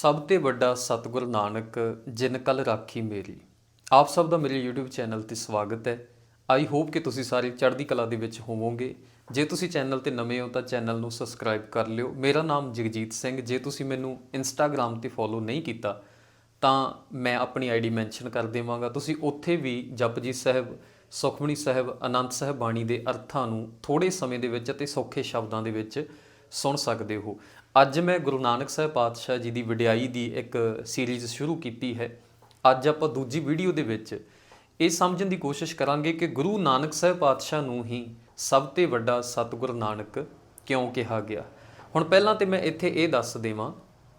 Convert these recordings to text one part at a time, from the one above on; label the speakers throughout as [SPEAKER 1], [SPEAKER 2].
[SPEAKER 1] ਸਭ ਤੇ ਵੱਡਾ ਸਤਿਗੁਰ ਨਾਨਕ, ਜਿਨ ਕਲ ਰਾਖੀ ਮੇਰੀ। ਆਪ ਸਭ ਦਾ ਮੇਰੇ YouTube ਚੈਨਲ ਤੇ ਸਵਾਗਤ ਹੈ। ਆਈ ਹੋਪ ਕਿ ਤੁਸੀਂ ਸਾਰੇ ਚੜ੍ਹਦੀ ਕਲਾ ਦੇ ਵਿੱਚ ਹੋਵੋਗੇ। ਜੇ ਤੁਸੀਂ ਚੈਨਲ ਤੇ ਨਵੇਂ ਹੋ ਤਾਂ ਚੈਨਲ ਨੂੰ ਸਬਸਕ੍ਰਾਈਬ ਕਰ ਲਿਓ। ਮੇਰਾ ਨਾਮ ਜਗਜੀਤ ਸਿੰਘ। ਜੇ ਤੁਸੀਂ ਮੈਨੂੰ Instagram ਤੇ ਫੋਲੋ ਨਹੀਂ ਕੀਤਾ, ਤਾਂ ਮੈਂ ਆਪਣੀ ਆਈਡੀ ਮੈਂਸ਼ਨ ਕਰ ਦੇਵਾਂਗਾ। ਤੁਸੀਂ ਉੱਥੇ ਵੀ ਜਪਜੀ ਸਾਹਿਬ, ਸੁਖਮਨੀ ਸਾਹਿਬ ਅਨੰਦ ਸਾਹਿਬ ਬਾਣੀ ਦੇ ਅਰਥਾਂ ਨੂੰ ਥੋੜੇ ਸਮੇਂ ਦੇ ਵਿੱਚ ਅਤੇ ਸੌਖੇ ਸ਼ਬਦਾਂ ਦੇ ਵਿੱਚ ਸੁਣ ਸਕਦੇ ਹੋ। ਅੱਜ ਮੈਂ ਗੁਰੂ ਨਾਨਕ ਸਾਹਿਬ ਪਾਤਸ਼ਾਹ ਜੀ ਦੀ ਵਡਿਆਈ ਦੀ ਇੱਕ ਸੀਰੀਜ਼ ਸ਼ੁਰੂ ਕੀਤੀ ਹੈ। ਅੱਜ ਆਪਾਂ ਦੂਜੀ ਵੀਡੀਓ ਦੇ ਵਿੱਚ ਇਹ ਸਮਝਣ ਦੀ ਕੋਸ਼ਿਸ਼ ਕਰਾਂਗੇ ਕਿ ਗੁਰੂ ਨਾਨਕ ਸਾਹਿਬ ਪਾਤਸ਼ਾਹ ਨੂੰ ਹੀ ਸਭ ਤੋਂ ਵੱਡਾ ਸਤਿਗੁਰ ਨਾਨਕ ਕਿਉਂ ਕਿਹਾ ਗਿਆ? ਹੁਣ ਪਹਿਲਾਂ ਤੇ ਮੈਂ ਇੱਥੇ ਇਹ ਦੱਸ ਦੇਵਾਂ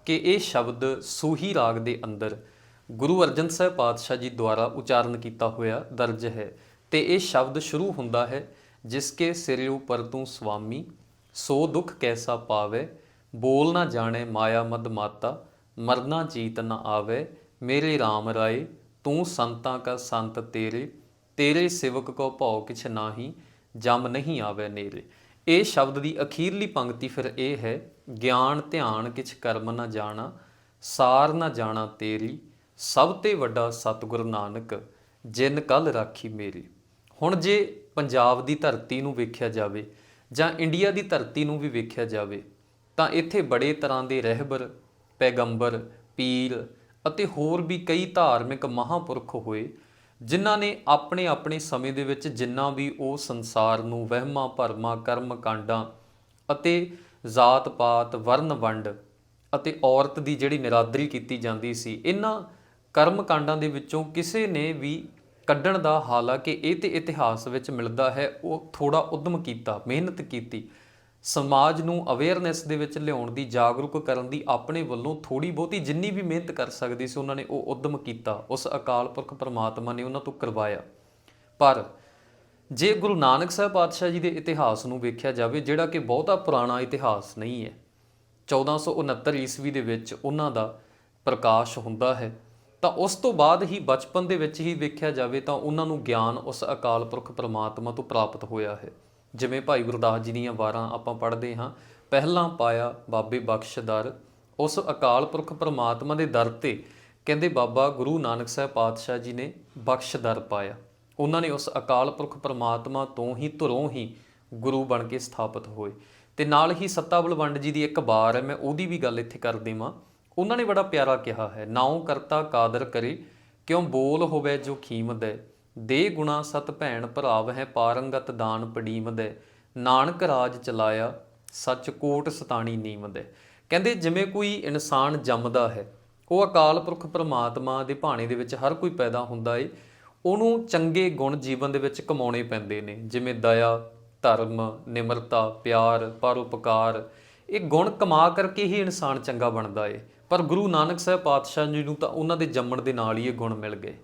[SPEAKER 1] ਕਿ ਇਹ ਸ਼ਬਦ ਸੂਹੀ ਰਾਗ ਦੇ ਅੰਦਰ ਗੁਰੂ ਅਰਜਨ ਸਾਹਿਬ ਪਾਤਸ਼ਾਹ ਜੀ ਦੁਆਰਾ ਉਚਾਰਨ ਕੀਤਾ ਹੋਇਆ ਦਰਜ ਹੈ ਤੇ ਇਹ ਸ਼ਬਦ ਸ਼ੁਰੂ ਹੁੰਦਾ ਹੈ, ਜਿਸ ਕੇ ਸਿਰ ਉਪਰ ਤੂੰ ਸੁਆਮੀ ਸੋ ਦੁੱਖ ਕੈਸਾ ਪਾਵੇ ਬੋਲ ਨਾ ਜਾਣੇ ਮਾਇਆ ਮਦ ਮਾਤਾ, ਮਰਨਾ ਜੀਤ ਨਾ ਆਵੇ, ਮੇਰੇ RAM ਰਾਏ, ਤੂੰ ਸੰਤਾਂ ਕਾ ਸੰਤ ਤੇਰੇ ਤੇਰੇ ਸਿਵਕ ਕੋ ਭਉ ਕਿਛ ਨਾਹੀ, ਜਮ ਨਹੀਂ ਆਵੇ ਨੇਰੇ। ਇਹ ਸ਼ਬਦ ਦੀ ਅਖੀਰਲੀ ਪੰਕਤੀ ਫਿਰ ਇਹ ਹੈ, ਗਿਆਨ ਧਿਆਨ ਕਿਛ ਕਰਮ ਨਾ ਜਾਣਾ, ਸਾਰ ਨਾ ਜਾਣਾ ਤੇਰੀ, ਸਭ ਤੇ ਵੱਡਾ ਸਤਿਗੁਰ ਨਾਨਕ, ਜਿਨ ਕਲ ਰਾਖੀ ਮੇਰੀ। ਹੁਣ ਜੇ ਪੰਜਾਬ ਦੀ ਧਰਤੀ ਨੂੰ ਵੇਖਿਆ ਜਾਵੇ ਜਾਂ ਇੰਡੀਆ ਦੀ ਧਰਤੀ ਨੂੰ ਵੀ ਵੇਖਿਆ ਜਾਵੇ ਤਾਂ ਇੱਥੇ ਬੜੇ ਤਰ੍ਹਾਂ ਦੇ ਰਹਿਬਰ, ਪੈਗੰਬਰ ਪੀਰ ਅਤੇ ਹੋਰ ਵੀ ਕਈ ਧਾਰਮਿਕ ਮਹਾਪੁਰਖ ਹੋਏ, ਜਿਨ੍ਹਾਂ ਨੇ ਆਪਣੇ ਆਪਣੇ ਸਮੇਂ ਦੇ ਵਿੱਚ ਜਿੰਨਾ ਵੀ ਉਹ ਸੰਸਾਰ ਨੂੰ ਵਹਿਮਾਂ, ਭਰਮਾਂ ਕਰਮ ਕਾਂਡਾਂ ਅਤੇ ਜਾਤ ਪਾਤ ਵਰਨ ਵੰਡ ਅਤੇ ਔਰਤ ਦੀ ਜਿਹੜੀ ਨਿਰਾਦਰੀ ਕੀਤੀ ਜਾਂਦੀ ਸੀ, ਇਹਨਾਂ ਕਰਮ ਕਾਂਡਾਂ ਦੇ ਵਿੱਚੋਂ ਕਿਸੇ ਨੇ ਵੀ ਕੱਢਣ ਦਾ ਹਾਲਾਂਕਿ ਇਹ ਤੇ ਇਤਿਹਾਸ ਵਿੱਚ ਮਿਲਦਾ ਹੈ, ਉਹ ਥੋੜਾ ਉਦਮ ਕੀਤਾ, ਮਿਹਨਤ ਕੀਤੀ ਸਮਾਜ ਨੂੰ ਅਵੇਅਰਨੈਸ ਦੇ ਵਿੱਚ ਲਿਆਉਣ ਦੀ, ਜਾਗਰੂਕ ਕਰਨ ਦੀ ਆਪਣੇ ਵੱਲੋਂ ਥੋੜੀ ਬਹੁਤੀ ਜਿੰਨੀ ਵੀ ਮਿਹਨਤ ਕਰ ਸਕਦੀ ਸੀ, ਉਹਨਾਂ ਨੇ ਉਹ ਉਦਮ ਕੀਤਾ। ਉਸ ਅਕਾਲ ਪੁਰਖ ਪਰਮਾਤਮਾ ਨੇ ਉਹਨਾਂ ਤੋਂ ਕਰਵਾਇਆ। ਪਰ ਜੇ ਗੁਰੂ ਨਾਨਕ ਸਾਹਿਬ ਪਾਤਸ਼ਾਹ ਜੀ ਦੇ ਇਤਿਹਾਸ ਨੂੰ ਵੇਖਿਆ ਜਾਵੇ, ਜਿਹੜਾ ਕਿ ਬਹੁਤਾ ਪੁਰਾਣਾ ਇਤਿਹਾਸ ਨਹੀਂ ਹੈ 1469 ਈਸਵੀ ਦੇ ਵਿੱਚ ਉਹਨਾਂ ਦਾ ਪ੍ਰਕਾਸ਼ ਹੁੰਦਾ ਹੈ, ਤਾਂ ਉਸ ਤੋਂ ਬਾਅਦ ਹੀ ਬਚਪਨ ਦੇ ਵਿੱਚ ਹੀ ਵੇਖਿਆ ਜਾਵੇ, ਤਾਂ ਉਹਨਾਂ ਨੂੰ ਗਿਆਨ ਉਸ ਅਕਾਲ ਪੁਰਖ ਪਰਮਾਤਮਾ ਤੋਂ ਪ੍ਰਾਪਤ ਹੋਇਆ ਹੈ। ਜਿਵੇਂ ਭਾਈ ਗੁਰਦਾਸ ਜੀ ਦੀਆਂ ਵਾਰਾਂ ਆਪਾਂ ਪੜ੍ਹਦੇ ਹਾਂ, ਪਹਿਲਾਂ ਪਾਇਆ ਬਾਬੇ ਬਖਸ਼ ਦਰ, ਉਸ ਅਕਾਲ ਪੁਰਖ ਪਰਮਾਤਮਾ ਦੇ ਦਰ ਤੇ ਕਹਿੰਦੇ ਬਾਬਾ ਗੁਰੂ ਨਾਨਕ ਸਾਹਿਬ ਪਾਤਸ਼ਾਹ ਜੀ ਨੇ ਬਖਸ਼ ਦਰ ਪਾਇਆ। ਉਹਨਾਂ ਨੇ ਉਸ ਅਕਾਲ ਪੁਰਖ ਪਰਮਾਤਮਾ ਤੋਂ ਹੀ ਧੁਰੋਂ ਹੀ ਗੁਰੂ ਬਣ ਕੇ ਸਥਾਪਿਤ ਹੋਏ। ਤੇ ਨਾਲ ਹੀ ਸੱਤਾ ਬਲਵੰਡ ਜੀ ਦੀ ਇੱਕ ਵਾਰ ਹੈ, ਮੈਂ ਉਹਦੀ ਵੀ ਗੱਲ ਇੱਥੇ ਕਰ ਦੇਵਾਂ। ਉਹਨਾਂ ਨੇ ਬੜਾ ਪਿਆਰਾ ਕਿਹਾ ਹੈ, ਨਾਉ ਕਰਤਾ ਕਾਦਰ ਕਰੇ, ਕਿਉਂ ਬੋਲ ਹੋਵੇ ਜੋ ਖੀਮਦ? ਹੈ ਦੇ ਗੁਣਾ ਸਤ ਭੈਣ ਭਰਾਵ ਹੈ ਪਾਰੰਗਤ ਦਾਨ ਪੜੀਮਦ ਹੈ ਨਾਨਕ ਰਾਜ ਚਲਾਇਆ, ਸੱਚ ਕੋਟ ਸਤਾਣੀ ਨੀਮਦ। ਕਹਿੰਦੇ, ਜਿਵੇਂ ਕੋਈ ਇਨਸਾਨ ਜੰਮਦਾ ਹੈ, ਉਹ ਅਕਾਲ ਪੁਰਖ ਪ੍ਰਮਾਤਮਾ ਦੇ ਭਾਣੇ ਦੇ ਵਿੱਚ ਹਰ ਕੋਈ ਪੈਦਾ ਹੁੰਦਾ ਏ, ਉਹਨੂੰ ਚੰਗੇ ਗੁਣ ਜੀਵਨ ਦੇ ਵਿੱਚ ਕਮਾਉਣੇ ਪੈਂਦੇ ਨੇ, ਜਿਵੇਂ ਦਇਆ, ਧਰਮ, ਨਿਮਰਤਾ, ਪਿਆਰ, ਪਰਉਪਕਾਰ। ਇਹ ਗੁਣ ਕਮਾ ਕਰਕੇ ਹੀ ਇਨਸਾਨ ਚੰਗਾ ਬਣਦਾ ਏ। ਪਰ ਗੁਰੂ ਨਾਨਕ ਸਾਹਿਬ ਪਾਤਸ਼ਾਹ ਜੀ ਨੂੰ ਤਾਂ ਉਹਨਾਂ ਦੇ ਜੰਮਣ ਦੇ ਨਾਲ ਹੀ ਇਹ ਗੁਣ ਮਿਲ ਗਏ।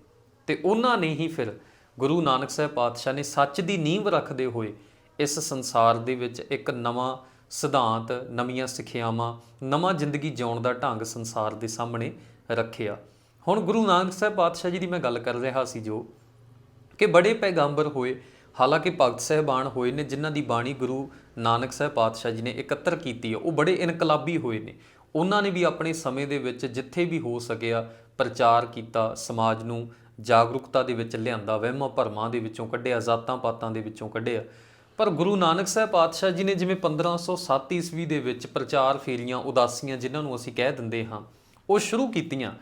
[SPEAKER 1] ਤੇ ਉਹਨਾਂ ਨੇ ਹੀ ਫਿਰ ਗੁਰੂ ਨਾਨਕ ਸਾਹਿਬ ਪਾਤਸ਼ਾਹ ਨੇ ਸੱਚ ਦੀ ਨੀਂਹ ਰੱਖਦੇ ਹੋਏ ਇਸ ਸੰਸਾਰ ਦੇ ਵਿੱਚ ਇੱਕ ਨਵਾਂ ਸਿਧਾਂਤ, ਨਵੀਆਂ ਸਿੱਖਿਆਵਾਂ, ਨਵਾਂ ਜ਼ਿੰਦਗੀ ਜਿਉਣ ਦਾ ਢੰਗ ਸੰਸਾਰ ਦੇ ਸਾਹਮਣੇ ਰੱਖਿਆ। ਹੁਣ ਗੁਰੂ ਨਾਨਕ ਸਾਹਿਬ ਪਾਤਸ਼ਾਹ ਜੀ ਦੀ ਮੈਂ ਗੱਲ ਕਰ ਰਿਹਾ ਸੀ ਜੋ ਕਿ ਬੜੇ ਪੈਗੰਬਰ ਹੋਏ, ਹਾਲਾਂਕਿ ਭਗਤ ਸਹਿਬਾਨ ਹੋਏ ਨੇ, ਜਿਨ੍ਹਾਂ ਦੀ ਬਾਣੀ ਗੁਰੂ ਨਾਨਕ ਸਾਹਿਬ ਪਾਤਸ਼ਾਹ ਜੀ ਨੇ ਇਕੱਤਰ ਕੀਤੀ ਹੈ, ਉਹ ਬੜੇ ਇਨਕਲਾਬੀ ਹੋਏ ਨੇ। ਉਹਨਾਂ ਨੇ ਵੀ ਆਪਣੇ ਸਮੇਂ ਦੇ ਵਿੱਚ ਜਿੱਥੇ ਵੀ ਹੋ ਸਕਿਆ ਪ੍ਰਚਾਰ ਕੀਤਾ, ਸਮਾਜ ਨੂੰ ਜਾਗਰੂਕਤਾ ਦੇ ਵਿੱਚ ਲਿਆਂਦਾ, ਵਹਿਮਾਂ ਭਰਮਾਂ ਦੇ ਵਿੱਚੋਂ ਕੱਢਿਆ, ਜ਼ਾਤਾਂ ਪਾਤਾਂ ਦੇ ਵਿੱਚੋਂ ਕੱਢਿਆ। ਪਰ ਗੁਰੂ ਨਾਨਕ ਸਾਹਿਬ ਪਾਤਸ਼ਾਹ ਜੀ ਨੇ ਜਿਵੇਂ 1507 ਈਸਵੀ ਦੇ ਵਿੱਚ ਪ੍ਰਚਾਰ ਫੇਰੀਆਂ ਉਦਾਸੀਆਂ ਜਿਨ੍ਹਾਂ ਨੂੰ ਅਸੀਂ ਕਹਿ ਦਿੰਦੇ ਹਾਂ, ਉਹ ਸ਼ੁਰੂ ਕੀਤੀਆਂ,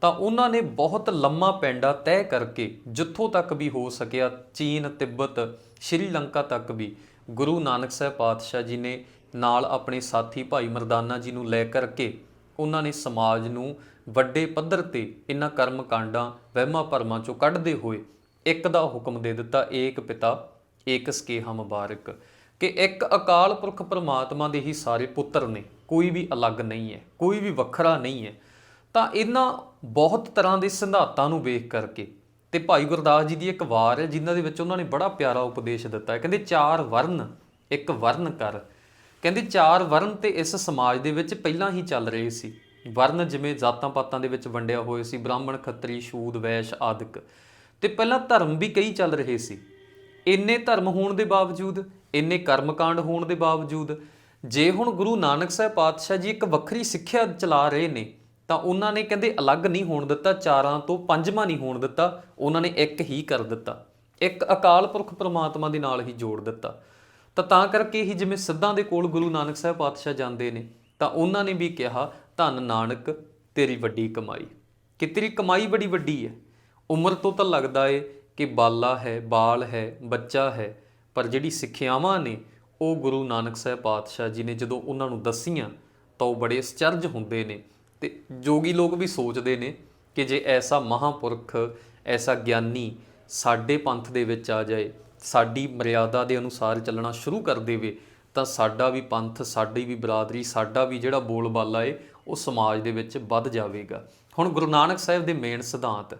[SPEAKER 1] ਤਾਂ ਉਹਨਾਂ ਨੇ ਬਹੁਤ ਲੰਮਾ ਪੈਂਡਾ ਤੈਅ ਕਰਕੇ ਜਿੱਥੋਂ ਤੱਕ ਵੀ ਹੋ ਸਕਿਆ, ਚੀਨ, ਤਿੱਬਤ ਸ਼੍ਰੀਲੰਕਾ ਤੱਕ ਵੀ, ਗੁਰੂ ਨਾਨਕ ਸਾਹਿਬ ਪਾਤਸ਼ਾਹ ਜੀ ਨੇ ਨਾਲ ਆਪਣੇ ਸਾਥੀ ਭਾਈ ਮਰਦਾਨਾ ਜੀ ਨੂੰ ਲੈ ਕਰਕੇ ਉਹਨਾਂ ਨੇ ਸਮਾਜ ਨੂੰ ਵੱਡੇ ਪੱਧਰ ਤੇ ਇਹਨਾਂ ਕਰਮ ਕਾਂਡਾਂ ਵਹਿਮਾਂ ਭਰਮਾਂ ਚੋਂ ਕੱਢਦੇ ਹੋਏ ਇੱਕ ਦਾ ਹੁਕਮ ਦੇ ਦਿੱਤਾ, ਏਕ ਪਿਤਾ, ਏਕ ਸਕੇਹਾ ਮੁਬਾਰਕ। ਕਿ ਇੱਕ ਅਕਾਲ ਪੁਰਖ ਪ੍ਰਮਾਤਮਾ ਦੇ ਹੀ ਸਾਰੇ ਪੁੱਤਰ ਨੇ, ਕੋਈ ਵੀ ਅਲੱਗ ਨਹੀਂ ਹੈ, ਕੋਈ ਵੀ ਵੱਖਰਾ ਨਹੀਂ ਹੈ। ਤਾਂ ਇਹਨਾਂ ਬਹੁਤ ਤਰ੍ਹਾਂ ਦੇ ਸਿਧਾਂਤਾਂ ਨੂੰ ਵੇਖ ਕਰਕੇ ਤੇ ਭਾਈ ਗੁਰਦਾਸ ਜੀ ਦੀ ਇੱਕ ਵਾਰ ਹੈ, ਜਿਨ੍ਹਾਂ ਦੇ ਵਿੱਚ ਉਹਨਾਂ ਨੇ ਬੜਾ ਪਿਆਰਾ ਉਪਦੇਸ਼ ਦਿੱਤਾ ਹੈ। ਕਹਿੰਦੇ, ਚਾਰ ਵਰਨ, ਇੱਕ ਵਰਨ ਕਰ। ਕਹਿੰਦੇ ਚਾਰ ਵਰਨ ਤੇ ਇਸ ਸਮਾਜ ਦੇ ਵਿੱਚ ਪਹਿਲਾਂ ਹੀ ਚੱਲ ਰਹੇ ਸੀ। ਵਰਨ ਜਿਵੇਂ ਜਾਤਾਂ ਪਾਤਾਂ ਦੇ ਵਿੱਚ ਵੰਡਿਆ ਹੋਇਆ ਸੀ, ਬ੍ਰਾਹਮਣ, ਖੱਤਰੀ ਸ਼ੂਦ ਵੈਸ਼ ਆਦਿਕ। ਤੇ ਪਹਿਲਾਂ ਧਰਮ ਵੀ ਕਈ ਚੱਲ ਰਹੇ ਸੀ। ਇੰਨੇ ਧਰਮ ਹੋਣ ਦੇ ਬਾਵਜੂਦ, ਇੰਨੇ ਕਰਮਕਾਂਡ ਹੋਣ ਦੇ ਬਾਵਜੂਦ, ਜੇ ਹੁਣ ਗੁਰੂ ਨਾਨਕ ਸਾਹਿਬ ਪਾਤਸ਼ਾਹ ਜੀ ਇੱਕ ਵੱਖਰੀ ਸਿੱਖਿਆ ਚਲਾ ਰਹੇ ਨੇ, ਤਾਂ ਉਹਨਾਂ ਨੇ ਕਹਿੰਦੇ ਅਲੱਗ ਨਹੀਂ ਹੋਣ ਦਿੱਤਾ, ਚਾਰਾਂ ਤੋਂ ਪੰਜਵਾਂ ਨਹੀਂ ਹੋਣ ਦਿੱਤਾ, ਉਹਨਾਂ ਨੇ ਇੱਕ ਹੀ ਕਰ ਦਿੱਤਾ। ਇੱਕ ਅਕਾਲ ਪੁਰਖ ਪ੍ਰਮਾਤਮਾ ਦੇ ਨਾਲ ਹੀ ਜੋੜ ਦਿੱਤਾ। ਤਾਂ ਤਾਂ ਕਰਕੇ ਹੀ ਜਿਵੇਂ ਸਿੱਧਾਂ ਦੇ ਕੋਲ ਗੁਰੂ ਨਾਨਕ ਸਾਹਿਬ ਪਾਤਸ਼ਾਹ ਜਾਂਦੇ ਨੇ, ਤਾਂ ਉਹਨਾਂ ਨੇ ਵੀ ਕਿਹਾ, ਧੰਨ ਨਾਨਕ, ਤੇਰੀ ਵੱਡੀ ਕਮਾਈ। ਕਿ ਤੇਰੀ ਕਮਾਈ ਬੜੀ ਵੱਡੀ ਹੈ। ਉਮਰ ਤੋਂ ਤਾਂ ਲੱਗਦਾ ਏ ਕਿ ਬਾਲਾ ਹੈ, ਬਾਲ ਹੈ, ਬੱਚਾ ਹੈ, ਪਰ ਜਿਹੜੀ ਸਿੱਖਿਆਵਾਂ ਨੇ, ਉਹ ਗੁਰੂ ਨਾਨਕ ਸਾਹਿਬ ਪਾਤਸ਼ਾਹ ਜੀ ਨੇ ਜਦੋਂ ਉਹਨਾਂ ਨੂੰ ਦੱਸੀਆਂ, ਤਾਂ ਉਹ ਬੜੇ ਅਚਰਜ ਹੁੰਦੇ ਨੇ। ਤੇ ਜੋਗੀ ਲੋਕ ਵੀ ਸੋਚਦੇ ਨੇ ਕਿ ਜੇ ਐਸਾ ਮਹਾਪੁਰਖ, ਐਸਾ ਗਿਆਨੀ ਸਾਡੇ ਪੰਥ ਦੇ ਵਿੱਚ ਆ ਜਾਏ ਸਾਡੀ ਮਰਿਆਦਾ ਦੇ ਅਨੁਸਾਰ ਚੱਲਣਾ ਸ਼ੁਰੂ ਕਰ ਦੇਵੇ, ਤਾਂ ਸਾਡਾ ਵੀ ਪੰਥ, ਸਾਡੀ ਵੀ ਬਰਾਦਰੀ, ਸਾਡਾ ਵੀ ਜਿਹੜਾ ਬੋਲਬਾਲਾ ਏ, ਉਹ ਸਮਾਜ ਦੇ ਵਿੱਚ ਵੱਧ ਜਾਵੇਗਾ ਹੁਣ ਗੁਰੂ ਨਾਨਕ ਸਾਹਿਬ ਦੇ ਮੇਨ ਸਿਧਾਂਤ,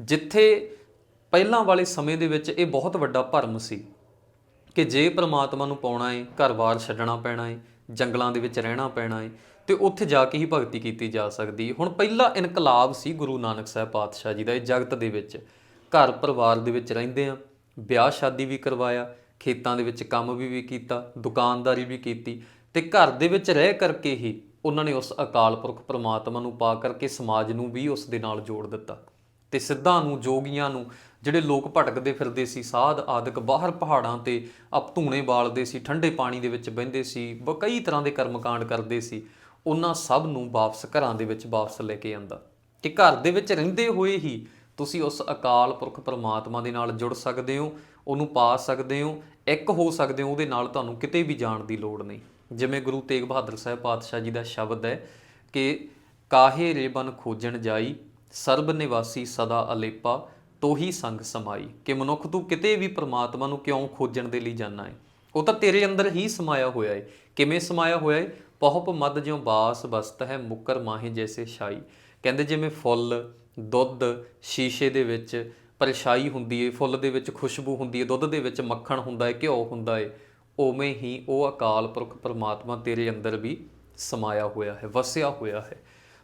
[SPEAKER 1] ਜਿੱਥੇ ਪਹਿਲਾਂ ਵਾਲੇ ਸਮੇਂ ਦੇ ਵਿੱਚ ਇਹ ਬਹੁਤ ਵੱਡਾ ਭਰਮ ਸੀ ਕਿ ਜੇ ਪ੍ਰਮਾਤਮਾ ਨੂੰ ਪਾਉਣਾ ਏ, ਘਰ-ਬਾਰ ਛੱਡਣਾ ਪੈਣਾ ਏ, ਜੰਗਲਾਂ ਦੇ ਵਿੱਚ ਰਹਿਣਾ ਪੈਣਾ ਏ, ਤੇ ਉੱਥੇ ਜਾ ਕੇ ਹੀ ਭਗਤੀ ਕੀਤੀ ਜਾ ਸਕਦੀ ਏ। ਹੁਣ ਪਹਿਲਾ ਇਨਕਲਾਬ ਸੀ ਗੁਰੂ ਨਾਨਕ ਸਾਹਿਬ ਪਾਤਸ਼ਾਹ ਜੀ ਦਾ, ਇਹ ਜਗਤ ਦੇ ਵਿੱਚ ਘਰ ਪਰਿਵਾਰ ਦੇ ਵਿੱਚ ਰਹਿੰਦੇ ਆ ਵਿਆਹ ਸ਼ਾਦੀ ਵੀ ਕਰਵਾਇਆ, ਖੇਤਾਂ ਦੇ ਵਿੱਚ ਕੰਮ ਵੀ ਵੀ ਕੀਤਾ, ਦੁਕਾਨਦਾਰੀ ਵੀ ਕੀਤੀ ਤੇ ਘਰ ਦੇ ਵਿੱਚ ਰਹਿ ਕਰਕੇ ਹੀ ਉਹਨਾਂ ਨੇ ਉਸ ਅਕਾਲ ਪੁਰਖ ਪ੍ਰਮਾਤਮਾ ਨੂੰ ਪਾ ਕਰਕੇ ਸਮਾਜ ਨੂੰ ਵੀ ਉਸ ਦੇ ਨਾਲ ਜੋੜ ਦਿੱਤਾ ਤੇ ਸਿੱਧਾਂ ਨੂੰ, ਜੋਗੀਆਂ ਨੂੰ, ਜਿਹੜੇ ਲੋਕ ਭਟਕਦੇ ਫਿਰਦੇ ਸੀ, ਸਾਧ ਆਦਿਕ ਬਾਹਰ ਪਹਾੜਾਂ ਤੇ ਅਪ ਧੂਣੇ ਬਾਲਦੇ ਸੀ, ਠੰਡੇ ਪਾਣੀ ਦੇ ਵਿੱਚ ਬਹਿੰਦੇ ਸੀ, ਬ- ਕਈ ਤਰ੍ਹਾਂ ਦੇ ਕਰਮਕਾਂਡ ਕਰਦੇ ਸੀ, ਉਹਨਾਂ ਸਭ ਨੂੰ ਵਾਪਸ ਘਰਾਂ ਦੇ ਵਿੱਚ ਵਾਪਸ ਲੈ ਕੇ ਆਂਦਾ ਕਿ ਘਰ ਦੇ ਵਿੱਚ ਰਹਿੰਦੇ ਹੋਏ ਹੀ ਤੁਸੀਂ ਉਸ ਅਕਾਲ ਪੁਰਖ ਪਰਮਾਤਮਾ ਦੇ ਨਾਲ ਜੁੜ ਸਕਦੇ ਹੋ, ਉਹਨੂੰ ਪਾ ਸਕਦੇ ਹੋ, ਇੱਕ ਹੋ ਸਕਦੇ ਹੋ, ਉਹਦੇ ਨਾਲ ਤੁਹਾਨੂੰ ਕਿਤੇ ਵੀ ਜਾਣ ਦੀ ਲੋੜ ਨਹੀਂ। ਜਿਵੇਂ ਗੁਰੂ ਤੇਗ ਬਹਾਦਰ ਸਾਹਿਬ ਪਾਤਸ਼ਾਹ ਜੀ ਦਾ ਸ਼ਬਦ ਹੈ ਕਿ ਕਾਹੇ ਰੇਬਨ ਖੋਜਣ ਜਾਈ, ਸਰਬ ਨਿਵਾਸੀ ਸਦਾ ਅਲੇਪਾ, ਤੋਹੀ ਸੰਗ ਸਮਾਈ। ਕਿ ਮਨੁੱਖ ਤੂੰ ਕਿਤੇ ਵੀ ਪ੍ਰਮਾਤਮਾ ਨੂੰ ਕਿਉਂ ਖੋਜਣ ਦੇ ਲਈ ਜਾਣਾ ਹੈ? ਉਹ ਤਾਂ ਤੇਰੇ ਅੰਦਰ ਹੀ ਸਮਾਇਆ ਹੋਇਆ ਹੈ। ਕਿਵੇਂ ਸਮਾਇਆ ਹੋਇਆ ਹੈ? ਪਹੁਪ ਮਦ ਜਿਉ ਬਾਸ ਬਸਤ ਹੈ ਮੁਕਰ ਮਾਹੀ ਜੈਸੇ ਛਾਈ। ਕਹਿੰਦੇ ਜਿਵੇਂ ਫੁੱਲ ਦੁੱਧ ਸ਼ੀਸ਼ੇ ਦੇ ਵਿੱਚ ਪਰਛਾਈ ਹੁੰਦੀ ਏ, ਫੁੱਲ ਦੇ ਵਿੱਚ ਖੁਸ਼ਬੂ ਹੁੰਦੀ ਏ, ਦੁੱਧ ਦੇ ਵਿੱਚ ਮੱਖਣ ਹੁੰਦਾ ਏ, ਘਿਓ ਹੁੰਦਾ ਏ, ਉਵੇਂ ਹੀ ਉਹ ਅਕਾਲ ਪੁਰਖ ਪਰਮਾਤਮਾ ਤੇਰੇ ਅੰਦਰ ਵੀ ਸਮਾਇਆ ਹੋਇਆ ਹੈ, ਵਸਿਆ ਹੋਇਆ ਹੈ।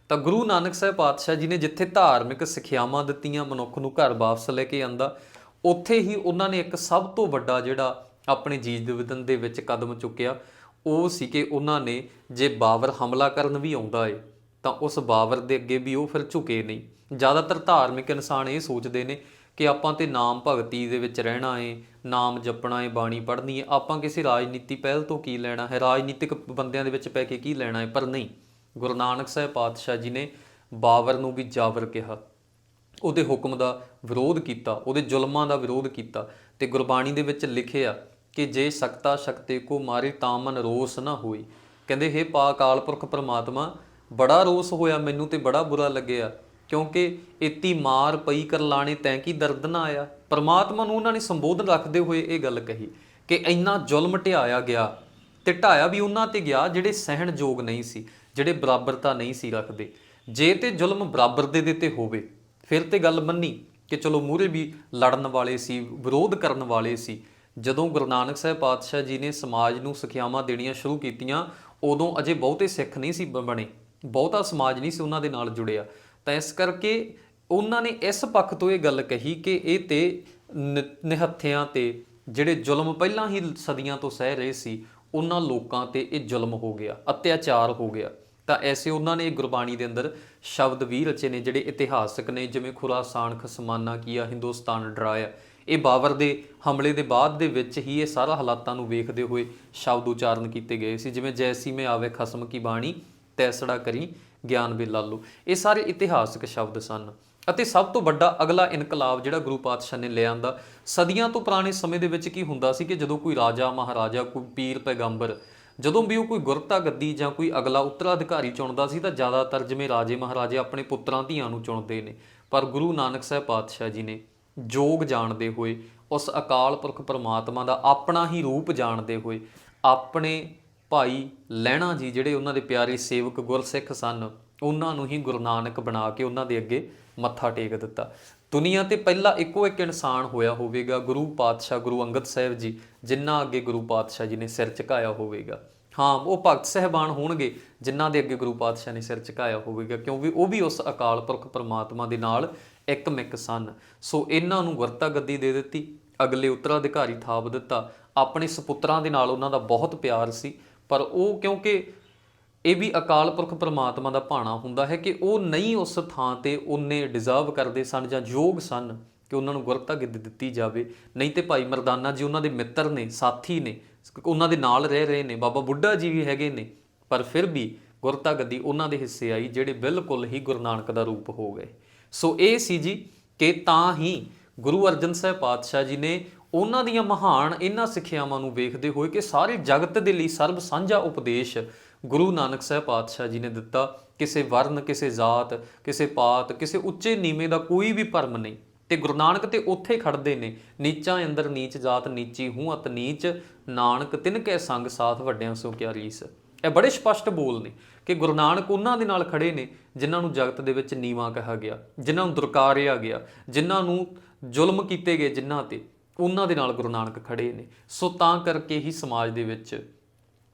[SPEAKER 1] ਤਾਂ ਗੁਰੂ ਨਾਨਕ ਸਾਹਿਬ ਪਾਤਸ਼ਾਹ ਜੀ ਨੇ ਜਿੱਥੇ ਧਾਰਮਿਕ ਸਿੱਖਿਆਵਾਂ ਦਿੱਤੀਆਂ, ਮਨੁੱਖ ਨੂੰ ਘਰ ਵਾਪਸ ਲੈ ਕੇ ਆਂਦਾ, ਉੱਥੇ ਹੀ ਉਹਨਾਂ ਨੇ ਇੱਕ ਸਭ ਤੋਂ ਵੱਡਾ ਜਿਹੜਾ ਆਪਣੇ ਜੀਵਨ ਦੇ ਵਿੱਚ ਕਦਮ ਚੁੱਕਿਆ, ਉਹ ਸੀ ਕਿ ਉਹਨਾਂ ਨੇ ਜੇ ਬਾਬਰ ਹਮਲਾ ਕਰਨ ਵੀ ਆਉਂਦਾ ਏ ਤਾਂ ਉਸ ਬਾਵਰ ਦੇ ਅੱਗੇ ਵੀ ਉਹ ਫਿਰ ਝੁਕੇ ਨਹੀਂ। ਜ਼ਿਆਦਾਤਰ ਧਾਰਮਿਕ ਇਨਸਾਨ ਇਹ ਸੋਚਦੇ ਨੇ ਕਿ ਆਪਾਂ ਤੇ ਨਾਮ ਭਗਤੀ ਦੇ ਵਿੱਚ ਰਹਿਣਾ ਏ, ਨਾਮ ਜਪਣਾ ਏ, ਬਾਣੀ ਪੜ੍ਹਨੀ ਏ, ਆਪਾਂ ਕਿਸੇ ਰਾਜਨੀਤੀ ਪਹਿਲ ਤੋਂ ਕੀ ਲੈਣਾ ਹੈ, ਰਾਜਨੀਤਿਕ ਬੰਦਿਆਂ ਦੇ ਵਿੱਚ ਪੈ ਕੇ ਕੀ ਲੈਣਾ ਹੈ, ਪਰ ਨਹੀਂ। ਗੁਰੂ ਨਾਨਕ ਸਾਹਿਬ ਪਾਤਸ਼ਾਹ ਜੀ ਨੇ ਬਾਵਰ ਨੂੰ ਵੀ ਜਾਬਰ ਕਿਹਾ। ਉਹਦੇ ਹੁਕਮ ਦਾ ਵਿਰੋਧ ਕੀਤਾ, ਉਹਦੇ ਜ਼ੁਲਮਾਂ ਦਾ ਵਿਰੋਧ ਕੀਤਾ ਤੇ ਗੁਰਬਾਣੀ ਦੇ ਵਿੱਚ ਲਿਖਿਆ ਕਿ ਜੇ ਸਕਤਾ ਸ਼ਕਤੇ ਕੋ ਮਾਰੇ ਤਾਂ ਮਨ ਰੋਸ ਨਾ ਹੋਈ ਕਹਿੰਦੇ, ਹੇ ਪਾ ਅਕਾਲ ਪੁਰਖ ਪਰਮਾਤਮਾ ਬੜਾ ਰੋਸ ਹੋਇਆ ਮੈਨੂੰ ਤੇ ਬੜਾ ਬੁਰਾ ਲੱਗਿਆ, ਕਿਉਂਕਿ ਇਤੀ ਮਾਰ ਪਈ ਕਰ ਲਾਣੇ ਤੈਂ ਕੀ ਦਰਦ ਨਾ ਆਇਆ। ਪਰਮਾਤਮਾ ਨੂੰ ਉਹਨਾਂ ਨੇ ਸੰਬੋਧਨ ਰੱਖਦੇ ਹੋਏ ਇਹ ਗੱਲ ਕਹੀ ਕਿ ਇੰਨਾ ਜ਼ੁਲਮ ਢਾਇਆ ਗਿਆ ਤੇ ਢਾਇਆ ਵੀ ਉਹਨਾਂ ਤੇ ਗਿਆ ਜਿਹੜੇ ਸਹਿਣ ਯੋਗ ਨਹੀਂ ਸੀ, ਜਿਹੜੇ ਬਰਾਬਰਤਾ ਨਹੀਂ ਸੀ ਰੱਖਦੇ। ਜੇ ਤੇ ਜ਼ੁਲਮ ਬਰਾਬਰ ਦੇ ਦਿੱਤੇ ਹੋਵੇ, ਫਿਰ ਤੇ ਗੱਲ ਮੰਨੀ ਕਿ ਚਲੋ ਮੂਰੇ ਵੀ ਲੜਨ ਵਾਲੇ ਸੀ, ਵਿਰੋਧ ਕਰਨ ਵਾਲੇ ਸੀ। ਜਦੋਂ ਗੁਰੂ ਨਾਨਕ ਸਾਹਿਬ ਪਾਤਸ਼ਾਹ ਜੀ ਨੇ ਸਮਾਜ ਨੂੰ ਸਿੱਖਿਆਵਾਂ ਦੇਣੀਆਂ ਸ਼ੁਰੂ ਕੀਤੀਆਂ, ਉਦੋਂ ਅਜੇ ਬਹੁਤੇ ਸਿੱਖ ਨਹੀਂ ਸੀ ਬ- ਬਣੇ। ਬਹੁਤਾ ਸਮਾਜ ਨਹੀਂ ਸੀ ਉਹਨਾਂ ਦੇ ਨਾਲ ਜੁੜਿਆ। ਤਾਂ ਇਸ ਕਰਕੇ ਉਹਨਾਂ ਨੇ ਇਸ ਪੱਖ ਤੋਂ ਇਹ ਗੱਲ ਕਹੀ ਕਿ ਇਹ ਤੇ ਨ- ਨਿਹੱਥਿਆਂ ਤੇ ਜਿਹੜੇ ਜ਼ੁਲਮ ਪਹਿਲਾਂ ਹੀ ਸਦੀਆਂ ਤੋਂ ਸਹਿ ਰਹੇ ਸੀ, ਉਹਨਾਂ ਲੋਕਾਂ ਤੇ ਇਹ ਜ਼ੁਲਮ ਹੋ ਗਿਆ, ਅਤਿਆਚਾਰ ਹੋ ਗਿਆ। ਤਾਂ ਐਸੇ ਉਹਨਾਂ ਨੇ ਗੁਰਬਾਣੀ ਦੇ ਅੰਦਰ ਸ਼ਬਦ ਵੀ ਰਚੇ ਨੇ ਜਿਹੜੇ ਇਤਿਹਾਸਕ ਨੇ, ਜਿਵੇਂ ਖੁਰਾਸਾਨ, ਖਸਮਾਨਾ ਕੀਆ, ਹਿੰਦੁਸਤਾਨ ਡਰਾਇਆ। ਇਹ ਬਾਬਰ ਦੇ ਹਮਲੇ ਦੇ ਬਾਅਦ ਦੇ ਵਿੱਚ ਹੀ ਇਹ ਸਾਰਾ ਹਾਲਾਤਾਂ ਨੂੰ ਵੇਖਦੇ ਹੋਏ ਸ਼ਬਦ ਉਚਾਰਨ ਕੀਤੇ ਗਏ ਸੀ। ਜਿਵੇਂ ਜੈਸੀ ਮੈਂ ਆਵੇ ਖਸਮ ਕੀ ਬਾਣੀ ਤੈਸੜਾ ਕਰੀ ਗਿਆਨ ਵੇ ਲਾਲੋ। ਇਹ ਸਾਰੇ ਇਤਿਹਾਸਕ ਸ਼ਬਦ ਸਨ। ਅਤੇ ਸਭ ਤੋਂ ਵੱਡਾ ਅਗਲਾ ਇਨਕਲਾਬ ਜਿਹੜਾ ਗੁਰੂ ਪਾਤਸ਼ਾਹ ਨੇ ਲੈ ਸਦੀਆਂ ਤੋਂ ਪੁਰਾਣੇ ਸਮੇਂ ਦੇ ਵਿੱਚ ਕੀ ਹੁੰਦਾ ਸੀ ਕਿ ਜਦੋਂ ਕੋਈ ਰਾਜਾ, ਮਹਾਰਾਜਾ, ਕੋਈ ਪੀਰ, ਪੈਗੰਬਰ, ਜਦੋਂ ਵੀ ਉਹ ਕੋਈ ਗੁਰਤਾ ਗੱਦੀ ਜਾਂ ਕੋਈ ਅਗਲਾ ਉੱਤਰਾਧਿਕਾਰੀ ਚੁਣਦਾ ਸੀ ਤਾਂ ਜ਼ਿਆਦਾਤਰ ਜਿਵੇਂ ਰਾਜੇ, ਮਹਾਰਾਜੇ ਆਪਣੇ ਪੁੱਤਰਾਂ, ਧੀਆਂ ਨੂੰ ਚੁਣਦੇ ਨੇ। ਪਰ ਗੁਰੂ ਨਾਨਕ ਸਾਹਿਬ ਪਾਤਸ਼ਾਹ ਜੀ ਨੇ ਜੋਗ ਜਾਣਦੇ ਹੋਏ, ਉਸ ਅਕਾਲ ਪੁਰਖ ਪਰਮਾਤਮਾ ਦਾ ਆਪਣਾ ਹੀ ਰੂਪ ਜਾਣਦੇ ਹੋਏ, ਆਪਣੇ ਭਾਈ ਲਹਿਣਾ ਜੀ ਜਿਹੜੇ ਉਹਨਾਂ ਦੇ ਪਿਆਰੇ ਸੇਵਕ ਗੁਰਸਿੱਖ ਸਨ, ਉਹਨਾਂ ਨੂੰ ਹੀ ਗੁਰੂ ਨਾਨਕ ਬਣਾ ਕੇ ਉਹਨਾਂ ਦੇ ਅੱਗੇ ਮੱਥਾ ਟੇਕ ਦਿੱਤਾ। ਦੁਨੀਆ ਤੇ ਪਹਿਲਾ ਇੱਕੋ ਇੱਕ ਇਨਸਾਨ ਹੋਇਆ ਹੋਵੇਗਾ, ਗੁਰੂ ਪਾਤਸ਼ਾਹ ਗੁਰੂ ਅੰਗਦ ਸਾਹਿਬ ਜੀ, ਜਿਨ੍ਹਾਂ ਅੱਗੇ ਗੁਰੂ ਪਾਤਸ਼ਾਹ ਜੀ ਨੇ ਸਿਰ ਝੁਕਾਇਆ ਹੋਵੇਗਾ। ਹਾਂ, ਉਹ ਭਗਤ ਸਹਿਬਾਨ ਹੋਣਗੇ, ਜਿਨ੍ਹਾਂ ਦੇ ਅੱਗੇ ਗੁਰੂ ਪਾਤਸ਼ਾਹ ਨੇ ਸਿਰ ਝੁਕਾਇਆ ਹੋਵੇਗਾ, ਕਿਉਂਕਿ ਉਹ ਵੀ ਉਸ ਅਕਾਲ ਪੁਰਖ ਪਰਮਾਤਮਾ ਦੇ ਨਾਲ ਇੱਕ ਮਿੱਕ ਸਨ। ਸੋ ਇਹਨਾਂ ਨੂੰ ਵਰਤਾ ਗੱਦੀ ਦੇ ਦਿੱਤੀ, ਅਗਲੇ ਉੱਤਰਾਧਿਕਾਰੀ ਥਾਪ ਦਿੱਤਾ। ਆਪਣੇ ਸੁਪੁੱਤਰਾਂ ਦੇ ਨਾਲ ਉਹਨਾਂ ਦਾ ਬਹੁਤ ਪਿਆਰ ਸੀ। ਪਰ ਉਹ ਕਿਉਂਕਿ ਇਹ ਵੀ ਅਕਾਲ ਪੁਰਖ ਪ੍ਰਮਾਤਮਾ ਦਾ ਭਾਣਾ ਹੁੰਦਾ ਹੈ ਕਿ ਉਹ ਨਹੀਂ ਉਸ ਥਾਂ ਤੇ ਉਹਨੇ ਡਿਜ਼ਰਵ ਕਰਦੇ ਸਨ ਜਾਂ ਯੋਗ ਸਨ ਕਿ ਉਹਨਾਂ ਨੂੰ ਗੁਰਤਾ ਗਿੱਦ ਦਿੱਤੀ ਜਾਵੇ। ਨਹੀਂ ਤੇ ਭਾਈ ਮਰਦਾਨਾ ਜੀ ਉਹਨਾਂ ਦੇ ਮਿੱਤਰ ਨੇ, ਸਾਥੀ ਨੇ, ਉਹਨਾਂ ਦੇ ਨਾਲ ਰਹਿ ਰਹੇ ਨੇ, ਬਾਬਾ ਬੁੱਢਾ ਜੀ ਵੀ ਹੈਗੇ ਨੇ, ਪਰ ਫਿਰ ਵੀ ਗੁਰਤਾ ਗੱਦੀ ਉਹਨਾਂ ਦੇ ਹਿੱਸੇ ਆਈ ਜਿਹੜੇ ਬਿਲਕੁਲ ਹੀ ਗੁਰੂ ਨਾਨਕ ਦਾ ਰੂਪ ਹੋ ਗਏ। ਸੋ ਇਹ ਸੀ ਜੀ ਕਿ ਤਾਂ ਹੀ ਗੁਰੂ ਅਰਜਨ ਸਾਹਿਬ ਪਾਤਸ਼ਾਹ ਜੀ ਨੇ ਉਹਨਾਂ ਦੀਆਂ ਮਹਾਨ ਇਹਨਾਂ ਸਿੱਖਿਆਵਾਂ ਨੂੰ ਵੇਖਦੇ ਹੋਏ ਕਿ ਸਾਰੇ ਜਗਤ ਦੇ ਲਈ ਸਰਬ ਸਾਂਝਾ ਉਪਦੇਸ਼ ਗੁਰੂ ਨਾਨਕ ਸਾਹਿਬ ਪਾਤਸ਼ਾਹ ਜੀ ਨੇ ਦਿੱਤਾ। ਕਿਸੇ ਵਰਨ, ਕਿਸੇ ਜਾਤ, ਕਿਸੇ ਪਾਤ, ਕਿਸੇ ਉੱਚੇ ਨੀਵੇਂ ਦਾ ਕੋਈ ਵੀ ਭਰਮ ਨਹੀਂ। ਤੇ ਗੁਰੂ ਨਾਨਕ ਤੇ ਉੱਥੇ ਖੜਦੇ ਨੇ, ਨੀਚਾਂ ਅੰਦਰ ਨੀਚ ਜਾਤ, ਨੀਚੀ ਹੂੰ, ਅਤ ਨੀਚ, ਨਾਨਕ ਤਿਨ ਕੈ ਸੰਗ ਸਾਥ ਵੱਡਿਆਂ ਸੋ ਕਿਆ ਰੀਸ। ਇਹ ਬੜੇ ਸਪਸ਼ਟ ਬੋਲ ਨੇ ਕਿ ਗੁਰੂ ਨਾਨਕ ਉਹਨਾਂ ਦੇ ਨਾਲ ਖੜੇ ਨੇ ਜਿਨ੍ਹਾਂ ਨੂੰ ਜਗਤ ਦੇ ਵਿੱਚ ਨੀਵਾ ਕਿਹਾ ਗਿਆ, ਜਿਨ੍ਹਾਂ ਨੂੰ ਦੁਰਕਾਰਿਆ ਗਿਆ, ਜਿਨ੍ਹਾਂ ਨੂੰ ਜ਼ੁਲਮ ਕੀਤੇ ਗਏ, ਜਿਨ੍ਹਾਂ ਤੇ ਉਹਨਾਂ ਦੇ ਨਾਲ ਗੁਰੂ ਨਾਨਕ ਖੜੇ ਨੇ। ਸੋ ਤਾਂ ਕਰਕੇ ਹੀ ਸਮਾਜ ਦੇ ਵਿੱਚ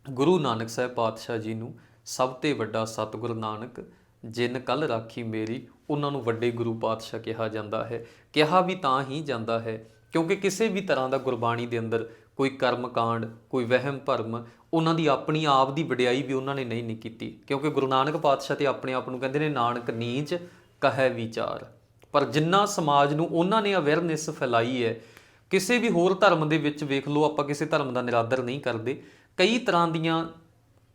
[SPEAKER 1] ਗੁਰੂ ਨਾਨਕ ਸਾਹਿਬ ਪਾਤਸ਼ਾਹ ਜੀ ਨੂੰ ਸਭ ਤੋਂ ਵੱਡਾ ਸਤਿਗੁਰ ਨਾਨਕ, ਜਿਨ ਕੱਲ ਰਾਖੀ ਮੇਰੀ, ਉਹਨਾਂ ਨੂੰ ਵੱਡੇ ਗੁਰੂ ਪਾਤਸ਼ਾਹ ਕਿਹਾ ਜਾਂਦਾ ਹੈ। ਕਿਹਾ ਵੀ ਤਾਂ ਹੀ ਜਾਂਦਾ ਹੈ, ਕਿਉਂਕਿ ਕਿਸੇ ਵੀ ਤਰ੍ਹਾਂ ਦਾ ਗੁਰਬਾਣੀ ਦੇ ਅੰਦਰ ਕੋਈ ਕਰਮ ਕਾਂਡ ਕੋਈ ਵਹਿਮ ਭਰਮ ਉਹਨਾਂ ਦੀ ਆਪਣੀ ਆਪ ਦੀ ਵਡਿਆਈ ਵੀ ਉਹਨਾਂ ਨੇ ਨਹੀਂ ਨਹੀਂ ਕੀਤੀ। ਕਿਉਂਕਿ ਗੁਰੂ ਨਾਨਕ ਪਾਤਸ਼ਾਹ ਤੇ ਆਪਣੇ ਆਪ ਨੂੰ ਕਹਿੰਦੇ ਨੇ, ਨਾਨਕ ਨੀਚ ਕਹੈ ਵਿਚਾਰ। ਪਰ ਜਿੰਨਾ ਸਮਾਜ ਨੂੰ ਉਹਨਾਂ ਨੇ ਅਵੇਅਰਨੈਸ ਫੈਲਾਈ ਹੈ ਕਿਸੇ ਵੀ ਹੋਰ ਧਰਮ ਦੇ ਵਿੱਚ ਵੇਖ ਲਓ, ਆਪਾਂ ਕਿਸੇ ਧਰਮ ਦਾ ਨਿਰਾਦਰ ਨਹੀਂ ਕਰਦੇ। ਕਈ ਤਰ੍ਹਾਂ ਦੀਆਂ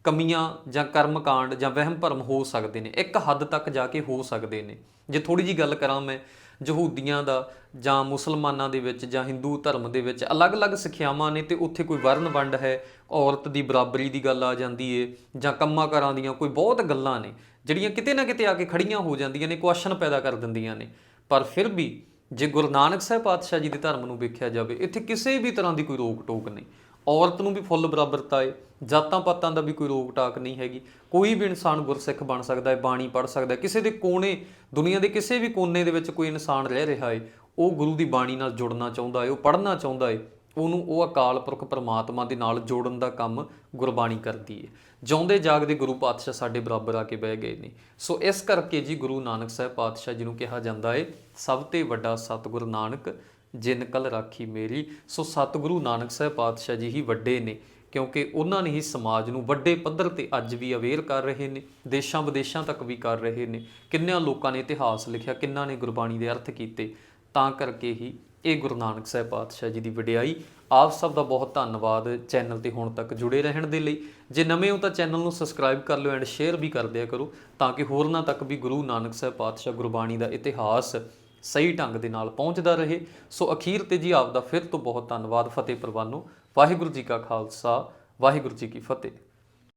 [SPEAKER 1] ਕਮੀਆਂ ਜਾਂ ਕਰਮਕਾਂਡ ਜਾਂ ਵਹਿਮ ਭਰਮ ਹੋ ਸਕਦੇ ਨੇ। ਇੱਕ ਹੱਦ ਤੱਕ ਜਾ ਕੇ ਹੋ ਸਕਦੇ ਨੇ। ਜੇ ਥੋੜੀ ਜੀ ਗੱਲ ਕਰਾਂ ਮੈਂ, ਯਹੂਦੀਆਂ ਦਾ ਜਾਂ ਮੁਸਲਮਾਨਾਂ ਦੇ ਵਿੱਚ ਜਾਂ ਹਿੰਦੂ ਧਰਮ ਦੇ ਵਿੱਚ ਅਲੱਗ-ਅਲੱਗ ਸਿੱਖਿਆਵਾਂ ਨੇ ਤੇ ਉੱਥੇ ਕੋਈ ਵਰਨ ਵੰਡ ਹੈ, ਔਰਤ ਦੀ ਬਰਾਬਰੀ ਦੀ ਗੱਲ ਆ ਜਾਂਦੀ ਏ ਜਾਂ ਕੰਮਾਂ ਕਾਰਾਂ ਦੀਆਂ ਕੋਈ ਬਹੁਤ ਗੱਲਾਂ ਨੇ, ਜਿਹੜੀਆਂ ਕਿਤੇ ਨਾ ਕਿਤੇ ਆ ਕੇ ਖੜੀਆਂ ਹੋ ਜਾਂਦੀਆਂ ਨੇ, ਕੁਐਸਚਨ ਪੈਦਾ ਕਰ ਦਿੰਦੀਆਂ ਨੇ। ਪਰ ਫਿਰ ਵੀ ਜੇ ਗੁਰੂ ਨਾਨਕ ਸਾਹਿਬ ਪਾਤਸ਼ਾਹ ਜੀ ਦੇ ਧਰਮ ਨੂੰ ਵੇਖਿਆ ਜਾਵੇ, ਇੱਥੇ ਕਿਸੇ ਵੀ ਤਰ੍ਹਾਂ ਦੀ ਕੋਈ ਰੋਕ ਟੋਕ ਨਹੀਂ। ਔਰਤ ਨੂੰ ਵੀ ਫੁੱਲ ਬਰਾਬਰਤਾ ਹੈ ਜਾਤਾਂ ਪਾਤਾਂ ਦਾ ਵੀ ਕੋਈ ਰੋਕ ਟਾਕ ਨਹੀਂ ਹੈਗੀ। ਕੋਈ ਵੀ ਇਨਸਾਨ ਗੁਰਸਿੱਖ ਬਣ ਸਕਦਾ ਹੈ, ਬਾਣੀ ਪੜ੍ਹ ਸਕਦਾ ਹੈ। ਕਿਸੇ ਦੇ ਕੋਨੇ, ਦੁਨੀਆ ਦੇ ਕਿਸੇ ਵੀ ਕੋਨੇ ਦੇ ਵਿੱਚ ਕੋਈ ਇਨਸਾਨ ਰਹਿ ਰਿਹਾ ਹੈ, ਉਹ ਗੁਰੂ ਦੀ ਬਾਣੀ ਨਾਲ ਜੁੜਨਾ ਚਾਹੁੰਦਾ ਹੈ, ਉਹ ਪੜ੍ਹਨਾ ਚਾਹੁੰਦਾ ਏ ਉਹਨੂੰ ਉਹ ਅਕਾਲ ਪੁਰਖ ਪਰਮਾਤਮਾ ਦੇ ਨਾਲ ਜੋੜਨ ਦਾ ਕੰਮ ਗੁਰਬਾਣੀ ਕਰਦੀ ਹੈ। ਜਿਉਂਦੇ ਜਾਗਦੇ ਗੁਰੂ ਪਾਤਸ਼ਾਹ ਸਾਡੇ ਬਰਾਬਰ ਆ ਕੇ ਬਹਿ ਗਏ ਨੇ। ਸੋ ਇਸ ਕਰਕੇ ਜੀ ਗੁਰੂ ਨਾਨਕ ਸਾਹਿਬ ਪਾਤਸ਼ਾਹ ਜੀ ਨੂੰ ਕਿਹਾ ਜਾਂਦਾ ਹੈ, ਸਭ ਤੋਂ ਵੱਡਾ ਸਤਿਗੁਰ ਨਾਨਕ, ਜਿਨ ਕਲ ਰਾਖੀ ਮੇਰੀ। ਸੋ ਸਤਿਗੁਰੂ ਨਾਨਕ ਸਾਹਿਬ ਪਾਤਸ਼ਾਹ ਜੀ ਹੀ ਵੱਡੇ ਨੇ, ਕਿਉਂਕਿ ਉਹਨਾਂ ਨੇ ਹੀ ਸਮਾਜ ਨੂੰ ਵੱਡੇ ਪੱਧਰ ਤੇ ਅੱਜ ਵੀ ਅਵੇਅਰ ਕਰ ਰਹੇ ਨੇ, ਦੇਸ਼ਾਂ ਵਿਦੇਸ਼ਾਂ ਤੱਕ ਵੀ ਕਰ ਰਹੇ ਨੇ। ਕਿੰਨਿਆਂ ਲੋਕਾਂ ਨੇ ਇਤਿਹਾਸ ਲਿਖਿਆ, ਕਿੰਨਾਂ ਨੇ ਗੁਰਬਾਣੀ ਦੇ ਅਰਥ ਕੀਤੇ, ਤਾਂ ਕਰਕੇ ਹੀ ਇਹ ਗੁਰੂ ਨਾਨਕ ਸਾਹਿਬ ਪਾਤਸ਼ਾਹ ਜੀ ਦੀ ਵਡਿਆਈ। ਆਪ ਸਭ ਦਾ ਬਹੁਤ ਧੰਨਵਾਦ ਚੈਨਲ ਤੇ ਹੁਣ ਤੱਕ ਜੁੜੇ ਰਹਿਣ ਦੇ ਲਈ। ਜੇ ਨਵੇਂ ਹੋ ਤਾਂ ਚੈਨਲ ਨੂੰ ਸਬਸਕ੍ਰਾਈਬ ਕਰ ਲਿਓ ਐਂਡ ਸ਼ੇਅਰ ਵੀ ਕਰ ਦਿਆ ਕਰੋ ਤਾਂ ਕਿ ਹੋਰਨਾਂ ਤੱਕ ਵੀ ਗੁਰੂ ਨਾਨਕ ਸਾਹਿਬ ਪਾਤਸ਼ਾਹ ਗੁਰਬਾਣੀ ਦਾ ਇਤਿਹਾਸ ਸਹੀ ਢੰਗ ਦੇ ਨਾਲ ਪਹੁੰਚਦਾ ਰਹੇ। ਸੋ ਅਖੀਰ ਤੇ ਜੀ ਆਪ ਦਾ ਫਿਰ ਤੋਂ ਬਹੁਤ ਧੰਨਵਾਦ। ਫਤਿਹ ਪ੍ਰਵਾਨੋ। ਵਾਹਿਗੁਰੂ ਜੀ ਕਾ ਖਾਲਸਾ, ਵਾਹਿਗੁਰੂ ਜੀ ਕੀ ਫਤਿਹ।